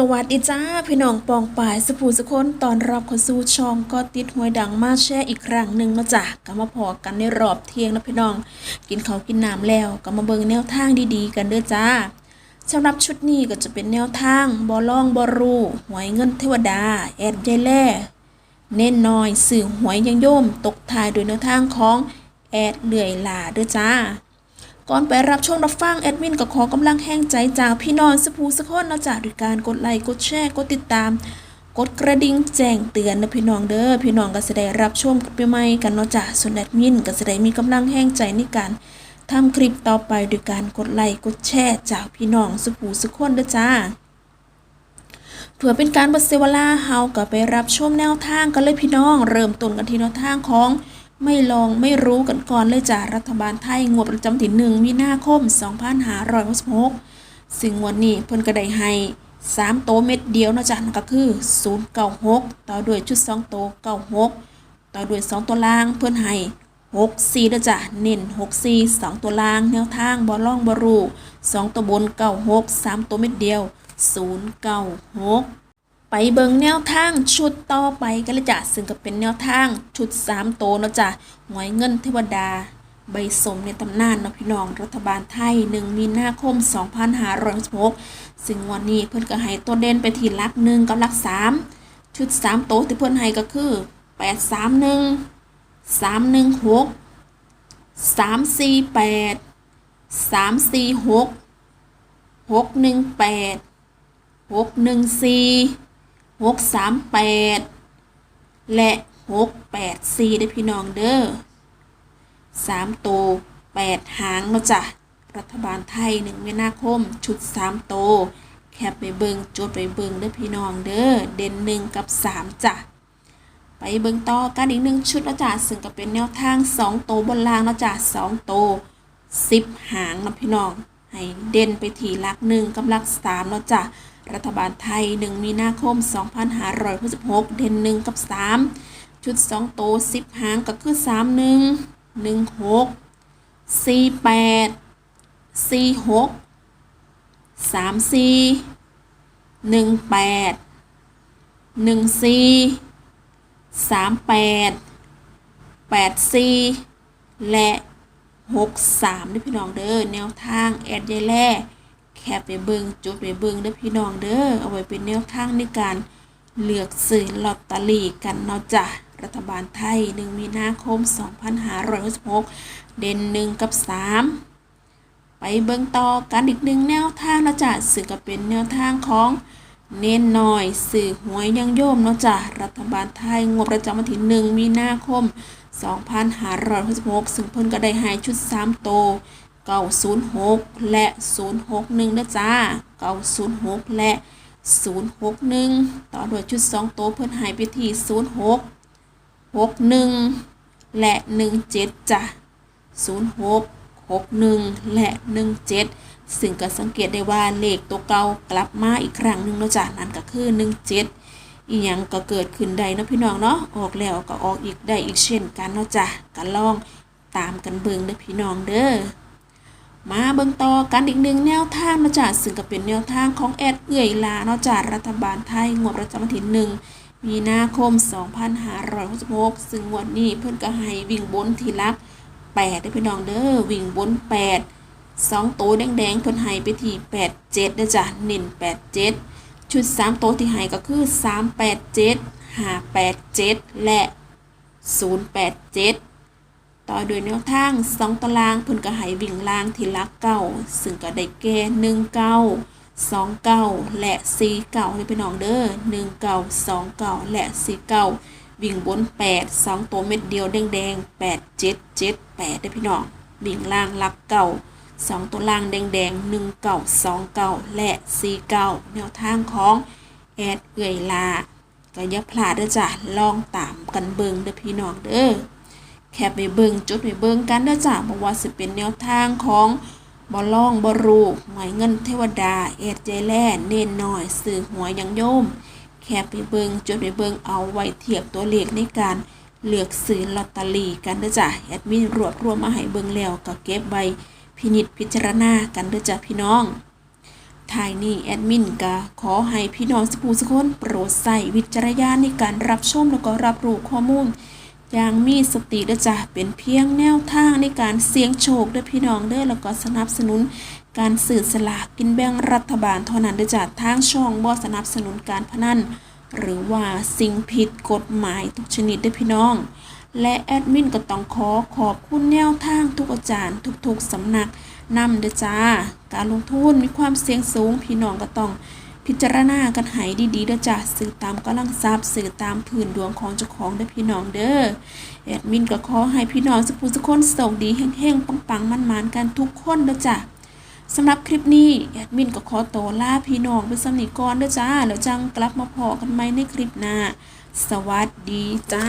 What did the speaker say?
สวัสดีจ้า พี่น้องปองป่ายสุภูสุคนตอนรับเข้าสู่ช่องก็ติดหวยดังมาแช่อีกครั้งหนึ่งนะจ้ะก็มาพอกันในรอบเที่ยงนะพี่น้อง กินเขากินน้ำแล้วก็มาเบิงแนวทางดีๆ กันเด้อจ้าสำหรับชุดนี้ก็จะเป็นแนวทางบอล่องบอรูหวยเงินเทวดา แอดยายแล่เน้นน้อยสื่อหวยยังโยม ตกทายโดยแนวทางของแอดเหลื่อยลาเด้อจ้า ก่อนไปรับชมรับฟังแอดมินก็ขอกำลังแห้งใจจากพี่น้องสภูสะคนนาะจากด้วยการกดไลค์กดแชร์กดติดตาม กดกระดิ่งแจ้งเตือนนะพี่น้องเด้อพี่น้องก็จะได้รับชมกันไปใหม่กันเนาะจ้ะส่วนแอดมินก็จะได้มีกำลังแห้งใจในการทำคลิปต่อไปด้วยการกดไลค์กดแชร์จากพี่น้องสภูสะคนเด้อจ้าเพื่อเป็นการบัดเซวลาเฮาก็ไปรับชมแนวทางกันเลยพี่น้อง เริ่มต้นกันที่แนวทางของ ไม่ลองไม่รู้กันก่อนเลยจ้ะรัฐบาลไทยงวดประจำที่หนึ่งมีนาคม2566ซึ่งงวันนี้เพิ่นก็ได้ให้3โตเม็ดเดียวนะจ้ะนั่นก็คือ096ต่อด้วยชุด2โตว96ต่อด้วย2ตัวล่างเพิ่นให้6 4เด้อจ้ะเน้น6 4 2ตัวล่างแนวทางบ่ล่องบ่รู้2ตัวบน96 3ตัวเม็ดเดียว096 ไปเบิงแนวทางชุดต่อไปกันเลยจ้ะซึ่งก็เป็นแนวทางชุด3โตเนาะจ้ะหวยเงินเทวดา ใบสมในตำนานเนาะพี่น้องรัฐบาลไทย 1 มีนาคม 2566ซึ่งวันนี้เพิ่อนก็ให้ตัวเด่นไปที่ลักหนึ่งกับลักสามชุด3โตที่เพิ่อนให้ก็คือ 831 316 348 346 618หก หกสามแปดและหกแปดสี่ได้พี่น้องเด้อสามโตแปดหางเนาะจ้ะรัฐบาลไทยหนึ่งมีนาคม ชุดสามโต แคปไปเบิงจดไปเบิงเด้อพี่น้องเด้อเด่นหนึ่งกับสามจ้ะไปเบิงต่อกันอีกหนึ่งชุดแล้วจ้ะซึ่งก็เป็นแนวทางสองโตบนรางแล้วจ้ะสองโตสิบหางนะพี่น้องให้เด่นไปที่หลักหนึ่งกับหลักสามแล้วจ้ะ รัฐบาลไทย 1 มีนาคม 2566 เด่น1 กับ 3 ชุด 2 โต 10 หางก็คือ 31 16 48 46 34 18 14 38 84 และ 63ด้วยพี่น้องเด้อแนวทางแอดยายแล่ แคปไปเบิงจุดไปเบิงเด้อพี่น้องเด้อเอาไว้เป็นแนวทางในการเลือกซื้อลอตเตอรี่กันเนาะจ้ะรัฐบาลไทย 1 มีนาคม 2566 เด่น 1 กับ 3 ไปเบิงต่อกันอีกหนึ่งแนวทางเนาะจ้ะซึ่งก็เป็นแนวทางของเน้นหน่อย สื่อหวยยังโยมเนาะจ้ะรัฐบาลไทยงวดประจำวันที่1มีนาคม 2566 ซึ่งเพิ่นก็ได้ให้ชุด 3 โต ว906และ061นะจ้า906และ061ต่อด้วยชุด2โตเพิ่อนหายไปที่06 61และ17จ้ะ06 61และ17ซึ่งก็สังเกตได้ว่าเลขตัวเก่ากลับมาอีกครั้งหนึ่งนะจ้ะนั่นก็คือ17อีหยังก็เกิดขึ้นได้นะพี่น้องเนาะออกแล้วก็ออกอีกได้อีกเช่นกันเนาะจ้ะก็ลองตามกันเบิงเด้อพี่น้องเด้อ มาเบิ่งต่อกันอีกหนึ่งแนวทางมาจากซึ่งก็เป็นแนวทางของแอดเอื่อยลาเนาะจากรัฐบาลไทยงวดประจำวันที่หนึ่งมีนาคม 2566 ซึ่งงวันนี้เพิ่อนก็ให้วิ่งบนทีลัก8ได้พี่น้องเด้อวิ่งบน 8 2โตวแดงๆเพิ่อนให้ไปที่ 87เด้จ้ะเน้น87 ชุด3โตวที่ให้ก็คือ 387 587 และ 087 ต่อโดยแนวทางสองตารางเพิ่นก็ให้วิ่งล่างทีละเก้าซึ่งก็ได้แก่หนึ่งเก้าสองเก้าและสี่เก้าให้พี่น้องเด้อหนึ่งเก้าสองเก้าและสี่เก้าวิ่งบนแปดสองตัวเม็ดเดียวแดงๆแปดเจ็ดเจ็ดแปดได้พี่น้องวิ่งล่างลักเก้าสองตัวล่างแดงๆหนึ่งเก้าสองเก้าและสี่เก้าแนวทางของแอดเอื่อยลาก็อย่าพลาดเด้อจ้ะลองตามกันเบิงเด้อพี่น้องเด้อ แคปไปเบิงจุดไปเบิงกันเด้อจ้าบอกว่าสิเป็นแนวทางของบอล่องบอรูหวยเงินเทวดา เอเจแล่เน้นหน่อยสื่อหวยยังโยม แคปไปเบิงจุดไปเบิงเอาไว้เทียบตัวเลขในการเลือกซื้อลอตเตอรี่กันเด้อจ้าแอดมินรวบรวมมาให้เบิงแล้วก็เก็บไว้พินิจพิจารณากันเด้อจ้าพี่น้องท้ายนี้แอดมินก็ขอให้พี่น้องสกูสกคนโปรดใส่วิจารณญาณในการรับชมแล้วก็รับรู้ข้อมูล อย่างมีสติเด้อจ้ะเป็นเพียงแนวทางในการเสี่ยงโชคเด้อพี่น้องเด้อแล้วก็สนับสนุนการสื่อสลากกินแบ่งรัฐบาลเท่านั้นเด้อจ้ะทางช่องบ่สนับสนุนการพนันหรือว่าสิ่งผิดกฎหมายทุกชนิดเด้อพี่น้อง และแอดมินก็ต้องขอขอบคุณแนวทางทุกอาจารย์ทุกๆสำนักนำเด้อจ้า การลงทุนมีความเสี่ยงสูงพี่น้องก็ต้อง พิจารณากันให้ดีๆเด้อจ้ะสื่อตามกำลังทรัพย์สื่อตามพื้นดวงของเจ้าของเด้อพี่น้องเด้อแอดมินก็ขอให้พี่น้องสุขสุขคนโชคดีเฮงๆปังๆมันๆกันทุกคนเด้อจ้ะสำหรับคลิปนี้แอดมินก็ขอโตัวลาพี่น้องไปสำนีก่อนเด้อจ้าแล้วจังกลับมาพอกันใหม่ในคลิปหน้าสวัสดีจ้า